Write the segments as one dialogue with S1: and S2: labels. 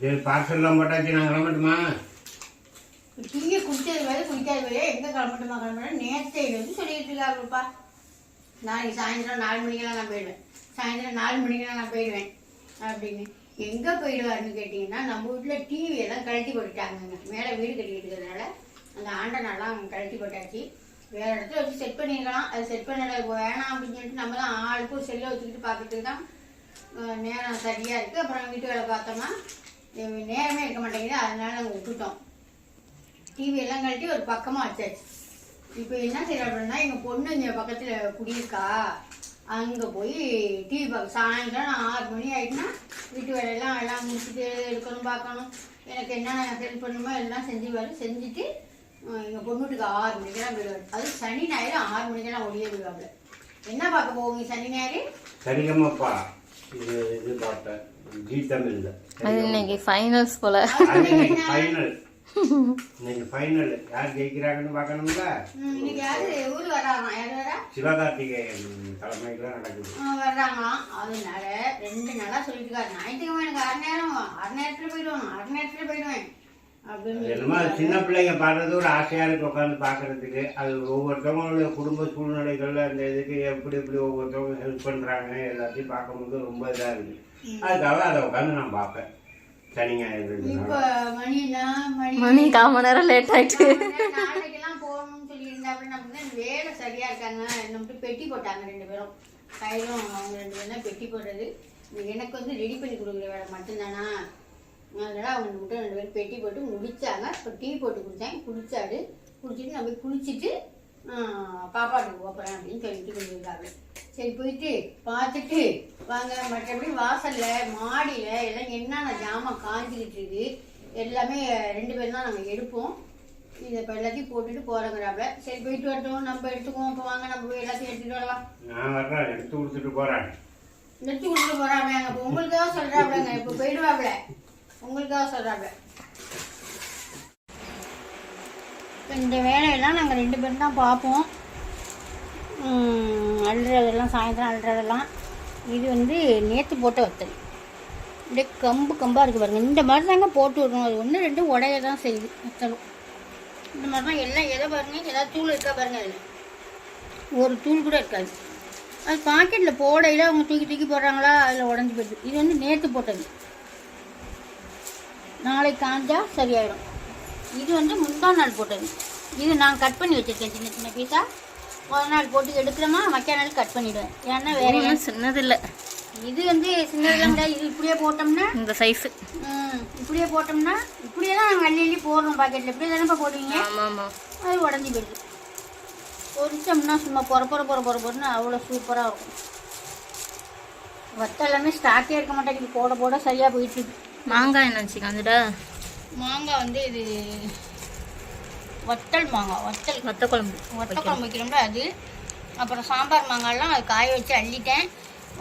S1: சரி பார்சல்லாம் போட்டாச்சு நான் கிளம்பட்டுமா?
S2: டீயை குடிச்சது வேலை குடிக்காத வேலையா எங்கே கிளம்பட்டுமா கிளம்புறேன்? நேரத்தை வந்து சொல்லிட்டு இருக்காருப்பா நாளைக்கு சாயந்தரம் நாலு மணிக்கெல்லாம் நான் போயிடுவேன். சாயந்தரம் நாலு மணிக்கெல்லாம் நான் போயிடுவேன் அப்படின்னு. எங்கே போயிடுவாருன்னு கேட்டிங்கன்னா நம்ம வீட்டில் டிவி எல்லாம் கழட்டி போட்டுட்டாங்கங்க. மேலே வீடு கட்டிக்கிட்டு இருக்கிறதுனால அந்த ஆண்டனெல்லாம் கழட்டி போட்டாச்சு. வேற இடத்துல வச்சு செட் பண்ணிருக்கலாம் அது செட் பண்ணல வேணாம் அப்படின்னு சொல்லிட்டு நம்ம தான் ஆளுக்கும் செல்லை வச்சுக்கிட்டு பார்த்துட்டு தான் நேரம் சரியாக இருக்குது அப்புறம் வீட்டு வேலை பார்த்தோம்னா நேரமே இருக்க மாட்டேங்குது அதனால நாங்கள் விட்டுட்டோம். டிவி எல்லாம் கழட்டி ஒரு பக்கமாக வச்சாச்சு. இப்போ என்ன செய்யறோம் அப்படின்னா எங்கள் பொண்ணு இங்கே பக்கத்தில் குடியிருக்கா. அங்கே போய் டிவி பார்க்க சாயந்தரம் நான் ஆறு மணி ஆகிட்டுனா வீட்டு வேலையெல்லாம் எல்லாம் முடிச்சுட்டு எடுக்கணும் பார்க்கணும். எனக்கு என்னென்ன ஹெல்ப் பண்ணணுமோ எல்லாம் செஞ்சுவாரு செஞ்சுட்டு எங்கள் பொண்ணு வீட்டுக்கு ஆறு மணிக்கெல்லாம் போயிடுவாரு. அது சனி ஞாயிறு ஆறு மணிக்கெல்லாம் ஒடியே விடுவாங்க என்ன பார்க்க போவீங்க சனி ஞாயிறு?
S1: சரிகமாப்பா இது இது பார்த்தேன். ஜி தமிழ்ல.
S3: அது இன்னைக்கு ஃபைனல்ஸ் போல.
S1: ஃபைனல் இன்னைக்கு ஃபைனல் யார் ஜெயிக்கிறாங்கன்னு பார்க்கணும்ல?
S2: ம், இன்னைக்கு யாரு? ஊர் வர்றாங்க யார் வரா?
S1: சிவகார்த்திகேயன் தலைமையில் நடக்குது.
S2: அதனால ரெண்டு நாளா சொல்லிட்டு இருக்காரு. ஞாயிற்றுக்கிழமை எனக்கு அரை நேரம் அரை நேரத்துல போயிடுவேன் அரை நேரத்துல போயிடுவேன். அப்படின்னு
S1: அது என்னமோ சின்ன பிள்ளைங்க பாடுறது ஒரு ஆசையா இருக்கு உட்காந்து பார்க்கறதுக்கு அது ஒவ்வொருத்தவங்களுடைய குடும்ப சூழ்நிலைகள்ல அந்த இதுக்கு எப்படி எப்படி ஒவ்வொருத்தவங்க ஹெல்ப் பண்றாங்க எல்லாத்தையும் பார்க்கும்போது ரொம்ப இதா இருக்கு. அதுக்காக அதை உட்காந்து நான் பார்ப்பேன்.
S2: இப்ப மணினா மணி
S3: மணி கால் மணி நேரம் லேட்
S2: நாளைக்கெல்லாம் போகணும்னு சொல்லி இருந்தாப்புல நமக்கு வேலை சரியா இருக்காங்க. நம்மட்டு பெட்டி போட்டாங்க ரெண்டு பேரும். கையிலும் அவங்க ரெண்டு பேரும் பெட்டி போடுறது. எனக்கு வந்து ரெடி பண்ணி கொடுக்குற வேலை மட்டும்தானா? அதனால அவங்க மட்டும் ரெண்டு பேரும் பெட்டி போட்டு முடிச்சாங்க. இப்போ டீ போட்டு குடித்தேன் குடிச்சாடு குடிச்சிட்டு நம்ம போய் குளிச்சுட்டு பாப்பாட்டுக்கு போகிறேன் அப்படின்னு சொல்லிட்டு சொல்லியிருக்காங்க சரி போயிட்டு பார்த்துட்டு வாங்க மற்றபடி வாசல்ல மாடியில எல்லாம் என்னென்ன ஜாமான் காஞ்சிக்கிட்டு இருக்கு எல்லாமே ரெண்டு பேரும் தான் நாங்கள் எடுப்போம். இதை இப்போ எல்லாத்தையும் போட்டுட்டு போகிறோங்கிறாப்புல சரி போயிட்டு வரட்டும். நம்ம எடுத்துக்குவோம். இப்போ வாங்க நம்ம போய் எல்லாத்தையும் எடுத்துட்டு வரலாம்.
S1: நான் வர்றேன் எடுத்து கொடுத்துட்டு போறேன்.
S2: எடுத்து கொடுத்துட்டு போறாப்லங்க இப்போ உங்களுக்காக சொல்றாப்லங்க. இப்போ போயிடுவாப்ல. உங்களுக்காக சொல்கிறாங்க இந்த வேலையெல்லாம் நாங்கள் ரெண்டு பேரும் தான் பார்ப்போம். அழுறதெல்லாம் அள்ளுறதெல்லாம் சாயந்தரம் அள்ளுறதெல்லாம் இது வந்து நேற்று போட்ட வத்தல். அப்படியே கம்பு கம்பாக இருக்குது பாருங்கள் இந்த மாதிரி தாங்க போட்டு விடணும். அது ஒன்று ரெண்டு உடைய தான் செய்யுது வத்தலும். இந்த மாதிரி தான் எல்லாம் எதை பாருங்க? எதாவது தூள் இருக்கா பாருங்க அதில். ஒரு தூள் கூட இருக்காது. அது பாக்கெட்டில் போடையில் அவங்க தூக்கி தூக்கி போடுறாங்களா? அதில் உடஞ்சி போயிடுது. இது வந்து நேற்று போட்டது. நாளைக்கு காஞ்சா சரியாயிடும். இது வந்து முந்தா நாள் போட்டது. இது நான் கட் பண்ணி வச்சிருக்கேன் சின்ன சின்ன பீஸா முதல் நாள் போட்டு எடுக்கிறோமா மக்கிய நாள் கட் பண்ணிவிடுவேன் ஏன்னா வேற
S3: ஒன்றும் சின்னது இல்லை
S2: இது வந்து சின்னதுலாம் கிடையாது இது இப்படியே போட்டோம்னா?
S3: இந்த சைஸு
S2: ம், இப்படியே போட்டோம்னா இப்படியே தான் நாங்கள் அள்ளி அள்ளி போடுறோம் பாக்கெட்டில் இப்படியே தானேப்பா போடுவீங்க?
S3: ஆமாம் ஆமாம்
S2: அது உடஞ்சி போயிடுது. பொரிச்சோம்னா சும்மா பொற பொற பொற பொற பொறன்னு அவ்வளோ சூப்பராக இருக்கும். வத்த எல்லாமே ஸ்டாக்கே இருக்க மாட்டேங்குது. போட போட சரியாக போயிட்டு இருக்கு.
S3: மாங்காய் என்னாச்சு காஞ்சிடா
S2: மாங்காய் வந்து இது வத்தல் மாங்காய் வத்தல்.
S3: வத்த குழம்பு
S2: வத்த குழம்பு வைக்கிறோம்ல அது. அப்புறம் சாம்பார் மாங்காய்லாம் அது காய வச்சு அள்ளிட்டேன்.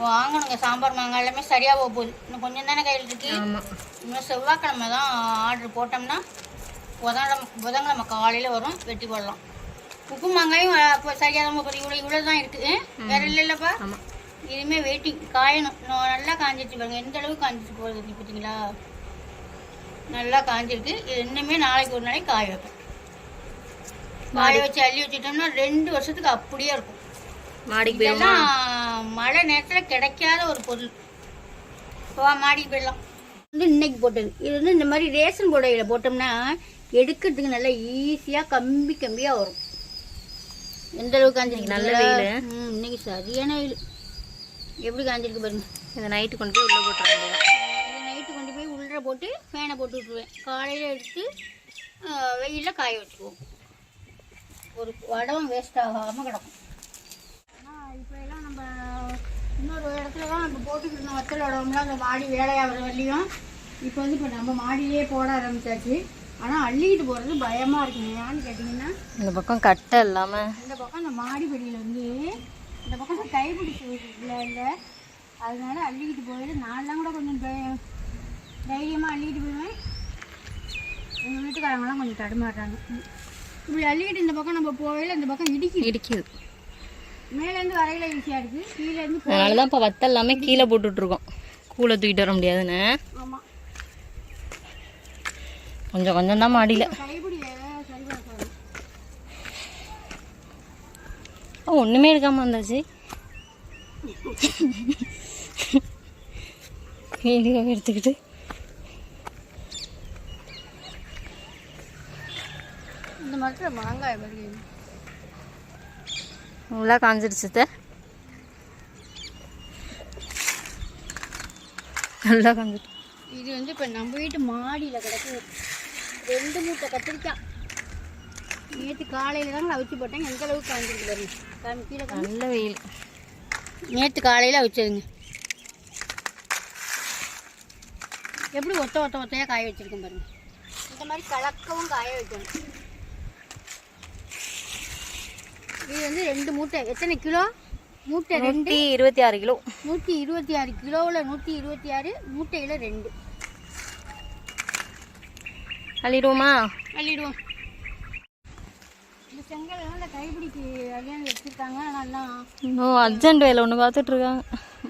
S2: வாங்கணுங்க சாம்பார் மாங்காய் எல்லாமே சரியாக போக போகுது. இன்னும் கொஞ்சம் தானே கையில் இருக்கு. இன்னும் செவ்வாய்க்கிழமை தான் ஆர்டர் போட்டோம்னா புதன்கிழமை புதன்கிழமை காலையில் வரும் வெட்டி போடலாம். உப்பு மாங்காயும் சரியாக தான் போகுது. இவ்வளோ இவ்வளோ தான் இருக்குது வேற இல்லை இல்லைப்பா
S3: ஆமாம்
S2: இனிமே வெயிட்டிங் காயணும். நல்லா காஞ்சிட்டு பாருங்க. எந்த அளவுக்கு காஞ்சிட்டு போகுது நீ பார்த்தீங்களா நல்லா காஞ்சிருக்கு. இது இன்னுமே நாளைக்கு ஒரு நாளைக்கு காய வைப்பேன். காய வச்சு அள்ளி வச்சுட்டோம்னா ரெண்டு வருஷத்துக்கு அப்படியே இருக்கும்.
S3: மாடிக்கு
S2: இதெல்லாம் மழை நேரத்தில் கிடைக்காத ஒரு பொருள். வா மாடிக்கு போயிடலாம். வந்து இன்னைக்கு போட்டது. இது வந்து இந்த மாதிரி ரேஷன் புடவையில் போட்டோம்னா எடுக்கிறதுக்கு நல்லா ஈஸியாக கம்பி கம்பியாக வரும். எந்த அளவுக்கு காஞ்சிருக்கு
S3: நல்ல
S2: இன்னைக்கு சரியான வெயில். எப்படி காஞ்சிருக்கு பாருங்க.
S3: இதை நைட்டு கொண்டு போய் உள்ளே போட்டுருவாங்க
S2: இதை நைட்டு கொண்டு போய் உள்ளே போட்டு ஃபேனை போட்டு விட்ருவேன் காலையில் எடுத்து வெயிலில் காய வச்சுக்குவோம். ஒரு வடம் வேஸ்ட் ஆகாமல் கிடக்கும். ஆனால் இப்போ எல்லாம் நம்ம இன்னொரு இடத்துல தான் நம்ம போட்டுக்கிட்டு இருந்தோம். வத்தல் வடம்லாம் அந்த மாடி வேலையாகிற வரலையும் இப்போ வந்து இப்போ நம்ம மாடியிலே போட ஆரம்பிச்சாச்சு. ஆனால் அள்ளிக்கிட்டு போகிறது பயமாக இருக்குங்க ஏன்னு கேட்டிங்கன்னா
S3: இந்த பக்கம் கட்டை இல்லாமல்
S2: இந்த பக்கம் இந்த மாடி படியில் வந்து இந்த பக்கம் இந்த கைப்பிடிச்சி இல்லை இல்லை. அதனால அள்ளிக்கிட்டு போயிடு நான்லாம் கூட கொஞ்சம் தைரியமாக அள்ளிக்கிட்டு போயிடுவேன் எங்கள் வீட்டுக்காரங்களாம் கொஞ்சம் தடுமாறுறாங்க. ம். இப்படி அள்ளிக்கிட்டு இந்த பக்கம் நம்ம போகையில் இந்த பக்கம் இடிக்குது.
S3: இடிக்குது.
S2: மேலேருந்து வரையில ஈஸியாக இருக்குது கீழேருந்து
S3: அதனால தான் இப்போ வத்த எல்லாமே கீழே போட்டுட்ருக்கோம். கூலை தூக்கிட்டு வர முடியாதுன்னு.
S2: ஆமாம்
S3: கொஞ்சம் கொஞ்சம் தான் மாடியில்.
S2: கைப்பிடிய சரி பார்க்கணும்
S3: ஒன்றுமே இருக்காம வந்தாச்சு. வீடியோ எடுத்துக்கிட்டு.
S2: இந்த மரத்தில் மாங்காய் வருது
S3: நல்லா காஞ்சிடுச்சு அத்தை. நல்லா காஞ்சிட்டு.
S2: இது வந்து இப்போ நம்ம வீட்டு மாடியில் கிடக்கு. ரெண்டு மூட்டை கத்திரிக்காய். நேற்று காலையில் தாங்க அவிச்சு போட்டேன். எந்த அளவுக்கு காஞ்சிருக்கு பாருங்க. காமி கீழே
S3: நல்ல வெயில்.
S2: நேற்று காலையில் அவிச்சதுங்க. எப்படி ஒத்த ஒத்த ஒத்தையாக காய வச்சிருக்கேன் பாருங்க. இந்த மாதிரி கலக்கவும் காய வைக்கணும். இது வந்து ரெண்டு மூட்டை. எத்தனை கிலோ? மூட்டை ரெண்டு.
S3: இருபத்தி ஆறு கிலோ.
S2: நூற்றி இருபத்தி ஆறு கிலோவில் நூற்றி இருபத்தி ஆறு மூட்டையில் ரெண்டு.
S3: அள்ளிடுவோமா?
S2: அள்ளிடுவோம் இந்த செங்கல் எல்லாம் இந்த கைப்பிடிக்கு அழியாந்து வச்சுருக்காங்க நல்லா
S3: இன்னும் அர்ஜென்ட் வேலை ஒன்று பார்த்துட்ருக்காங்க.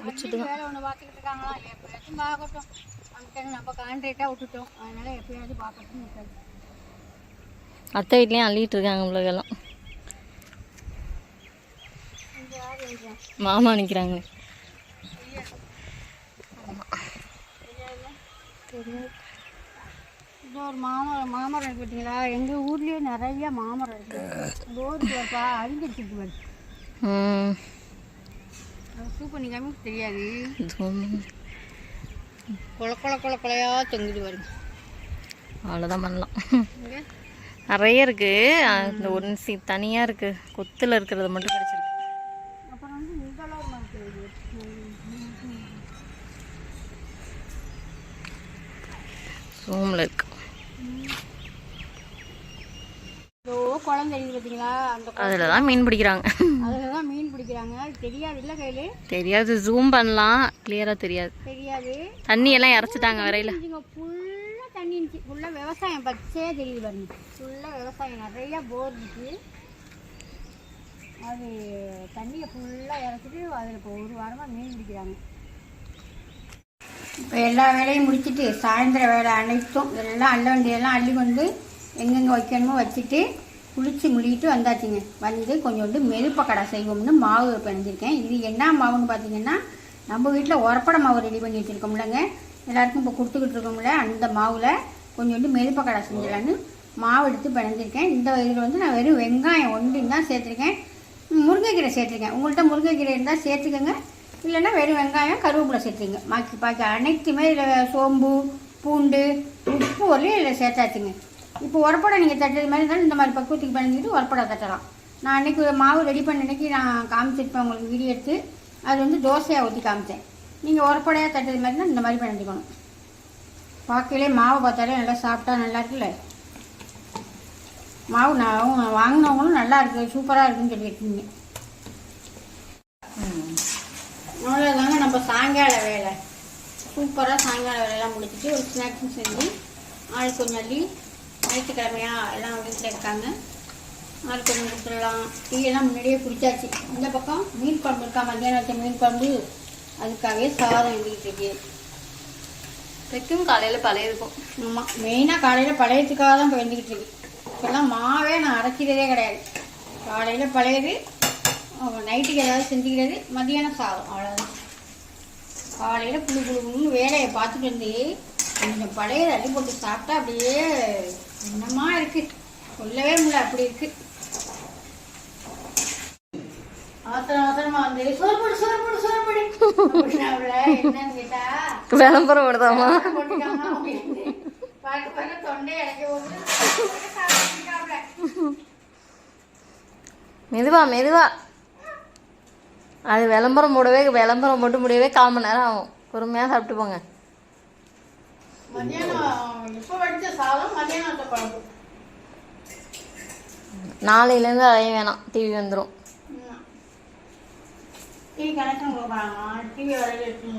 S3: முடிச்சுட்டு தான்.
S2: வேலை ஒன்று பார்த்துக்கிட்டு இருக்காங்களா எப்பயாச்சும் பார்க்கட்டும். நமக்கு நம்ம கான்ட்ராக்டாக விட்டுட்டோம். அதனால எப்பயாச்சும் பார்க்கட்டும்
S3: அத்தை வீட்லேயும் அள்ளிட்டு இருக்காங்க
S2: எழுதுறா?
S3: மாமா நிற்கிறாங்க
S2: இது ஒரு மாமரம் மாமரம் இருக்கு பார்த்தீங்களா எங்கள் ஊர்லேயே நிறைய மாமரம் இருக்கு. ரோடு பா அழிஞ்சிருச்சு பாரு
S3: ம்.
S2: அது சூ பண்ணி காமிக்க தெரியாது. கொல கொல கொல கொலையா தொங்குது
S3: அவ்வளோதான் பண்ணலாம். நிறைய இருக்கு. அஹ் இந்த ஒரு சி தனியாக இருக்கு. கொத்தில் இருக்கிறது மட்டும் கிடச்சிருக்கு.
S2: அப்புறம் வந்து இருக்குது
S3: ரூமில் இருக்கு.
S2: தெரியுது பார்த்தீங்களா அந்த
S3: அதில் தான் மீன் பிடிக்கிறாங்க.
S2: அதில் தான் மீன் பிடிக்கிறாங்க. தெரியாது இல்லை கையில்?
S3: தெரியாது ஜூம் பண்ணலாம். கிளியராக தெரியாது.
S2: தெரியாது.
S3: தண்ணி எல்லாம் இறச்சிட்டாங்க வரையில
S2: ஃபுல்லாக தண்ணி இருந்துச்சு. ஃபுல்லாக விவசாயம் பச்சையே தெரியுது பாருங்க. ஃபுல்லாக விவசாயம் நிறையா போர் இருக்கு. அது தண்ணியை ஃபுல்லாக இறச்சிட்டு அதில் இப்போ ஒரு வாரமாக மீன் பிடிக்கிறாங்க. இப்போ எல்லா வேலையும் முடிச்சிட்டு சாயந்தர வேலை அனைத்தும் எல்லாம் அள்ள வேண்டியதெல்லாம் அள்ளி கொண்டு எங்கெங்கே வைக்கணுமோ வச்சுட்டு குளிச்சு முழுகிட்டு வந்தாச்சுங்க. வந்து கொஞ்சோண்டு மெதுப்பக்கடை செய்வோம்னு மாவு பிணைஞ்சிருக்கேன். இது என்ன மாவுன்னு பார்த்தீங்கன்னா நம்ம வீட்டில் உரப்பட மாவு ரெடி பண்ணி வச்சுருக்கோம்லங்க. எல்லாருக்கும் இப்போ கொடுத்துக்கிட்டு இருக்கோம்ல அந்த மாவில் கொஞ்சோண்டு மெதுப்பக்கடை செஞ்சிடலான்னு மாவு எடுத்து பிணைஞ்சிருக்கேன். இந்த இதில் வந்து நான் வெறும் வெங்காயம் ஒன்று தான் சேர்த்துருக்கேன். முருங்கைக்கீரை சேர்த்துருக்கேன். உங்கள்கிட்ட முருங்கைக்கீரை இருந்தால் சேர்த்துக்கோங்க. இல்லைன்னா வெறும் வெங்காயம் கருவேப்பிலை சேர்த்துங்க பாக்கி பாக்கி அனைத்துமே இதில் சோம்பு பூண்டு உப்பு ஒரே இதில் சேர்த்தாச்சுங்க. இப்போ உரப்படை நீங்கள் தட்டுறது மாதிரி இருந்தாலும் இந்த மாதிரி பக்குவத்துக்கு பண்ணிக்கிட்டு உரப்படை தட்டலாம். நான் அன்றைக்கி மாவு ரெடி பண்ண அன்றைக்கி நான் காமிச்சிருப்பேன் உங்களுக்கு வீடியோ எடுத்து. அது வந்து தோசையாக ஊற்றி காமிச்சேன். நீங்கள் உரப்படையாக தட்டுறது மாதிரி தான் இந்த மாதிரி பண்ணிக்கணும். பார்க்கலே மாவு பார்த்தாலே நல்லா சாப்பிட்டா நல்லா இருக்குல்ல? மாவு நான் வாங்கினவங்களும் நல்லா இருக்கு சூப்பராக இருக்குன்னு சொல்லியிருக்கீங்க. அவ்வளோதாங்க நம்ம சாயங்கால வேலை. சூப்பராக சாயங்கால வேலையெல்லாம் முடிச்சுட்டு ஒரு ஸ்நாக்ஸும் செஞ்சு ஆள் கொஞ்சம் அள்ளி ஞாயிற்றுக்கிழமையா எல்லாம் வீட்டில் இருக்காங்க. ஆள் கொஞ்சம் கொடுத்துடலாம் டீ எல்லாம் முன்னாடியே குடிச்சாச்சு. இந்த பக்கம் மீன் குழம்பு இருக்கா? மத்தியானம் வச்ச மீன் குழம்பு. அதுக்காகவே சாதம் எழுதிட்டு இருக்கு.
S3: தைக்கும் காலையில் பழைய இருக்கும்.
S2: ஆமாம் மெயினாக காலையில் பழையத்துக்காக தான் இப்போ வந்துக்கிட்டு இருக்கு. இப்போல்லாம் மாவே நான் அரைக்கிறதே கிடையாது. காலையில் பழையது நைட்டுக்கு ஏதாவது செஞ்சுக்கிறது மதியானம் சாதம். அவ்வளோதான் காலையில் புழு புழு புழுன்னு வேலையை பார்த்துட்டு வந்து கொஞ்சம் பழையதை அள்ளி போட்டு சாப்பிட்டா அப்படியே என்னமா இருக்கு. சொல்லவே முடியல அப்படி இருக்கு.
S3: விளம்பரம் விடுதாமா. மெதுவா மெதுவா. அது விளம்பரம் போடவே விளம்பரம் போட்டு முடியவே கால் மணி நேரம் ஆகும். பொறுமையாக சாப்பிட்டு போங்க
S2: மத்தியானம் இப்போ வடிச்ச சாதம் மத்தியானம் வச்ச குழம்பு
S3: நாளையிலேருந்து அதைய வேணாம். டிவி வந்துடும்
S2: டிவி கனெக்ஷன் டிவி எடுத்து